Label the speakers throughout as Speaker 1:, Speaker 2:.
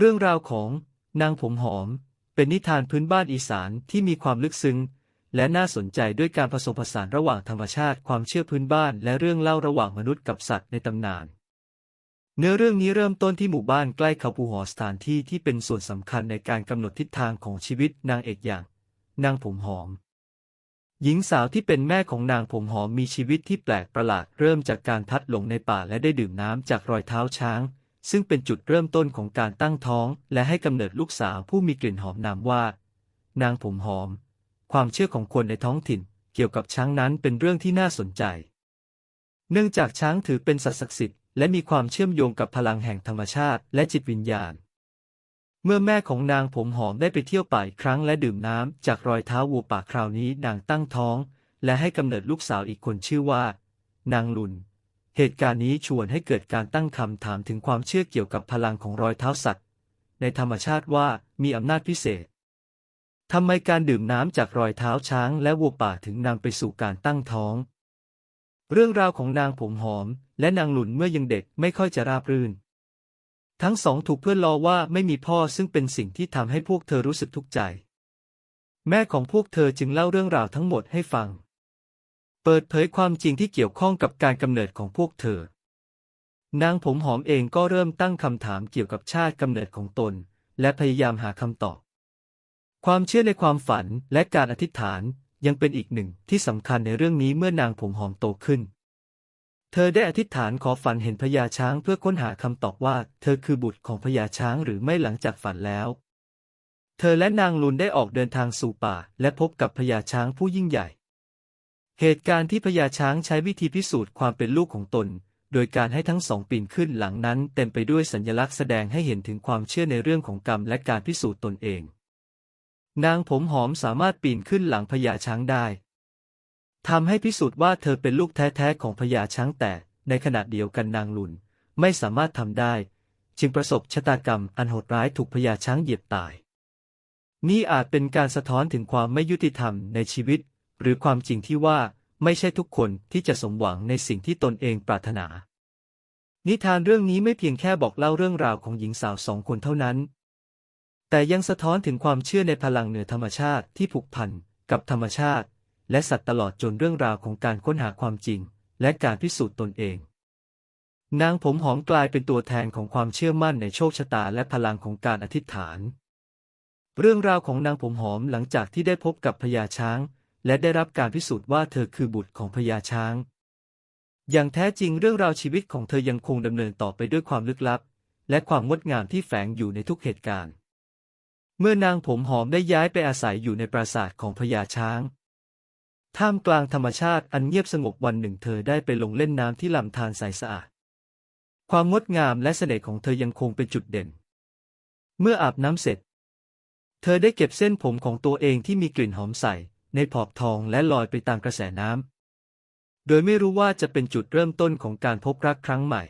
Speaker 1: เรื่องราวของนางผมหอม เป็นนิทานพื้นบ้านอีสานที่มีความลึกซึ้ง และน่าสนใจด้วยการผสมผสานระหว่างธรรมชาติความเชื่อพื้นบ้าน และเรื่องเล่าระหว่างมนุษย์กับสัตว์ในตำนาน เนื้อเรื่องนี้เริ่มต้นที่หมู่บ้านใกล้เขาภูหอสถานที่ที่เป็นส่วนสำคัญในการกำหนดทิศทางของชีวิตนางเอกอย่าง นางผมหอมหญิงสาวที่เป็นแม่ของนางผมหอมมีชีวิตที่แปลกประหลาดเริ่มจากการพัดหลงในป่าและได้ดื่มน้ำจากรอยเท้าช้าง ซึ่งเป็นจุดเริ่มต้นของการตั้งท้อง และให้กำเนิดลูกสาวผู้มีกลิ่นหอมนามว่า นางผมหอม ความเชื่อของคนในท้องถิ่น เกี่ยวกับช้างนั้นเป็นเรื่องที่น่าสนใจ เนื่องจากช้างถือเป็นสัตว์ศักดิ์สิทธิ์และมีความเชื่อมโยงกับพลังแห่งธรรมชาติและจิตวิญญาณ เมื่อแม่ของนางผมหอมได้ไปเที่ยวป่าอีกครั้งและดื่มน้ำจากรอยเท้าวัวป่าคราวนี้นางตั้งท้อง และให้กำเนิดลูกสาวอีกคนชื่อว่า นางลุน เหตุการณ์นี้ชวนให้เกิดการตั้งคำถามถึงความเชื่อเกี่ยวกับพลังของรอยเท้าสัตว์ ในธรรมชาติว่ามีอำนาจพิเศษทำไมการดื่มน้ำจากรอยเท้าช้างและวัวป่าถึงนำไปสู่การตั้งท้อง เรื่องราวของนางผมหอม และนางหลุนเมื่อยังเด็กไม่ค่อยจะราบรื่น ทั้งสองถูกเพื่อนล้อว่าไม่มีพ่อซึ่งเป็นสิ่งที่ทำให้พวกเธอรู้สึกทุกข์ใจ แม่ของพวกเธอจึงเล่าเรื่องราวทั้งหมดให้ฟัง เปิดเผยความจริงที่เกี่ยวข้องกับการกำเนิดของพวกเธอ นางผมหอมเองก็เริ่มตั้งคำถามเกี่ยวกับชาติกำเนิดของตน และพยายามหาคำตอบ ความเชื่อในความฝันและการอธิษฐานยังเป็นอีกหนึ่งที่สำคัญในเรื่องนี้เมื่อนางผมหอมโตขึ้น เธอได้อธิษฐานขอฝันเห็นพญาช้างเพื่อค้นหาคำตอบว่า เธอคือบุตรของพญาช้างหรือไม่หลังจากฝันแล้ว เธอและนางลุนได้ออกเดินทางสู่ป่า และพบกับพญาช้างผู้ยิ่งใหญ่ เหตุการณ์ที่พญาช้างใช้วิธีพิสูจน์ความเป็นลูกของตน โดยการให้ทั้งสองปีนขึ้นหลังนั้นเต็มไปด้วยสัญลักษณ์แสดงให้เห็นถึงความเชื่อในเรื่องของกรรมและการพิสูจน์ตนเอง นางผมหอมสามารถปีนขึ้นหลังพญาช้างได้ทำให้พิสูจน์ว่าเธอเป็นลูกแท้ๆของพญาช้างแต่ ในขณะเดียวกันนางลุนไม่สามารถทำได้ จึงประสบชะตากรรมอันโหดร้ายถูกพญาช้างเหยียบตาย นี่อาจเป็นการสะท้อนถึงความไม่ยุติธรรมในชีวิต หรือความจริงที่ว่าไม่ใช่ทุกคนที่จะสมหวังในสิ่งที่ตนเองปรารถนา นิทานเรื่องนี้ไม่เพียงแค่บอกเล่าเรื่องราวของหญิงสาวสองคนเท่านั้น แต่ยังสะท้อนถึงความเชื่อในพลังเหนือธรรมชาติที่ผูกพันกับธรรมชาติ และสัตว์ตลอดจนเรื่องราวของการค้นหาความจริง และการพิสูจน์ตนเอง นางผมหอมกลายเป็นตัวแทนของความเชื่อมั่นในโชคชะตาและพลังของการอธิษฐาน เรื่องราวของนางผมหอมหลังจากที่ได้พบกับพญาช้าง และได้รับการพิสูจน์ว่าเธอคือบุตรของพญาช้าง อย่างแท้จริงเรื่องราวชีวิตของเธอยังคงดำเนินต่อไปด้วยความลึกลับ และความงดงามที่แฝงอยู่ในทุกเหตุการณ์ เมื่อนางผมหอมได้ย้ายไปอาศัยอยู่ในปราสาทของพญาช้าง ท่ามกลางธรรมชาติอันเงียบสงบวันหนึ่งเธอได้ไปลงเล่นน้ำที่ลำธารใสสะอาด ความงดงามและเสน่ห์ของเธอยังคงเป็นจุดเด่น เมื่ออาบน้ำเสร็จ เธอได้เก็บเส้นผมของตัวเองที่มีกลิ่นหอมใส่ ในผอบทองและลอยไปตามกระแสน้ำ โดยไม่รู้ว่าจะเป็นจุดเริ่มต้นของการพบรักครั้งใหม่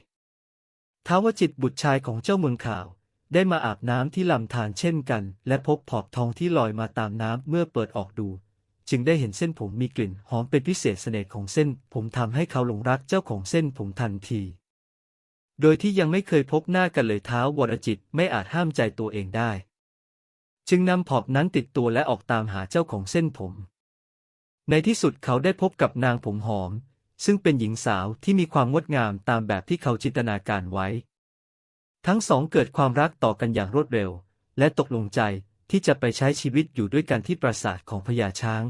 Speaker 1: ท้าวจิตบุตรชายของเจ้าเมืองข่าว ได้มาอาบน้ำที่ลำธารเช่นกัน และพบผอบทองที่ลอยมาตามน้ำเมื่อเปิดออกดู จึงได้เห็นเส้นผมมีกลิ่นหอมเป็นพิเศษเสน่ห์ของเส้น ผมทำให้เขาหลงรักเจ้าของเส้นผมทันที โดยที่ยังไม่เคยพบหน้ากันเลยท้าววรจิตไม่อาจห้ามใจตัวเองได้ จึงนำผอบนั้นติดตัวและออกตามหาเจ้าของเส้นผม ในที่สุดเขาได้พบกับนางผมหอม ซึ่งเป็นหญิงสาวที่มีความงดงามตามแบบที่เขาจินตนาการไว้ ทั้งสองเกิดความรักต่อกันอย่างรวดเร็ว และตกลงใจที่จะไปใช้ชีวิตอยู่ด้วยกันที่ปราสาทของพญาช้าง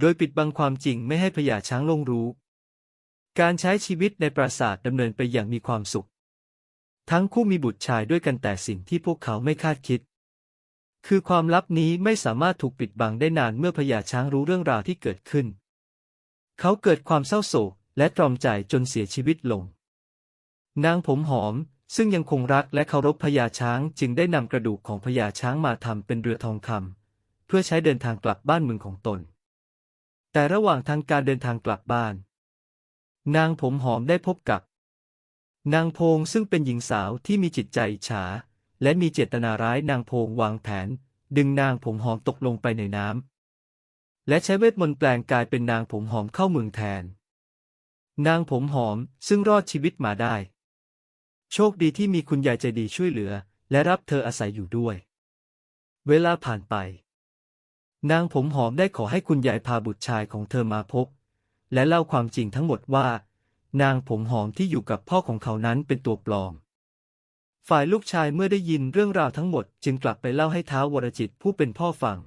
Speaker 1: โดยปิดบังความจริงไม่ให้พญาช้างลงรู้ การใช้ชีวิตในปราสาทดำเนินไปอย่างมีความสุข ทั้งคู่มีบุตรชายด้วยกันแต่สิ่งที่พวกเขาไม่คาดคิด คือความลับนี้ไม่สามารถถูกปิดบังได้นานเมื่อพญาช้างรู้เรื่องราวที่เกิดขึ้น เขาเกิดความเศร้าโศกและตรอมใจจนเสียชีวิตลง นางผมหอมซึ่งยังคงรักและเคารพพญาช้างจึงได้นำกระดูกของพญาช้างมาทำเป็นเรือทองคำเพื่อใช้เดินทางกลับบ้านเมืองของตน แต่ระหว่างทางการเดินทางกลับบ้าน นางผมหอมได้พบกับ นางพงซึ่งเป็นหญิงสาวที่มีจิตใจอิจฉา และมีเจตนาร้ายนางพงวางแผน ดึงนางผมหอมตกลงไปในน้ำและใช้เวทมนต์แปลงกายเป็นนางผมหอมเข้าเมืองแทน นางผมหอมซึ่งรอดชีวิตมาได้ โชคดีที่มีคุณยายใจดีช่วยเหลือ และรับเธออาศัยอยู่ด้วย เวลาผ่านไป นางผมหอมได้ขอให้คุณยายพาบุตรชายของเธอมาพบ และเล่าความจริงทั้งหมดว่า นางผมหอมที่อยู่กับพ่อของเขานั้นเป็นตัวปลอม ฝ่ายลูกชายเมื่อได้ยินเรื่องราวทั้งหมด จึงกลับไปเล่าให้ท้าววรจิตผู้เป็นพ่อฟัง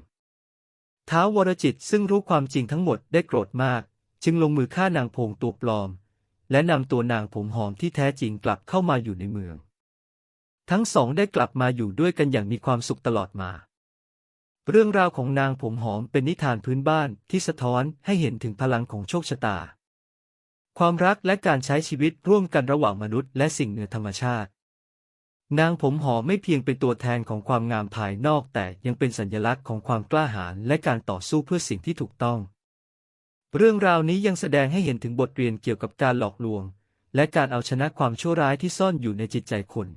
Speaker 1: ท้าววรจิตซึ่งรู้ความจริงทั้งหมดได้โกรธมาก จึงลงมือฆ่านางพงตัวปลอม และนำตัวนางผมหอมที่แท้จริงกลับเข้ามาอยู่ในเมือง ทั้งสองได้กลับมาอยู่ด้วยกันอย่างมีความสุขตลอดมา เรื่องราวของนางผมหอมเป็นนิทานพื้นบ้านที่สะท้อนให้เห็นถึงพลังของโชคชะตา ความรักและการใช้ชีวิตร่วมกันระหว่างมนุษย์และสิ่งเหนือธรรมชาติ นางผมหอมไม่เพียงเป็นตัวแทนของความงามภายนอกแต่ยังเป็นสัญลักษณ์ของความกล้าหาญและการต่อสู้เพื่อสิ่งที่ถูกต้อง เรื่องราวนี้ยังแสดงให้เห็นถึงบทเรียนเกี่ยวกับการหลอกลวง และการเอาชนะความชั่วร้ายที่ซ่อนอยู่ในจิตใจคน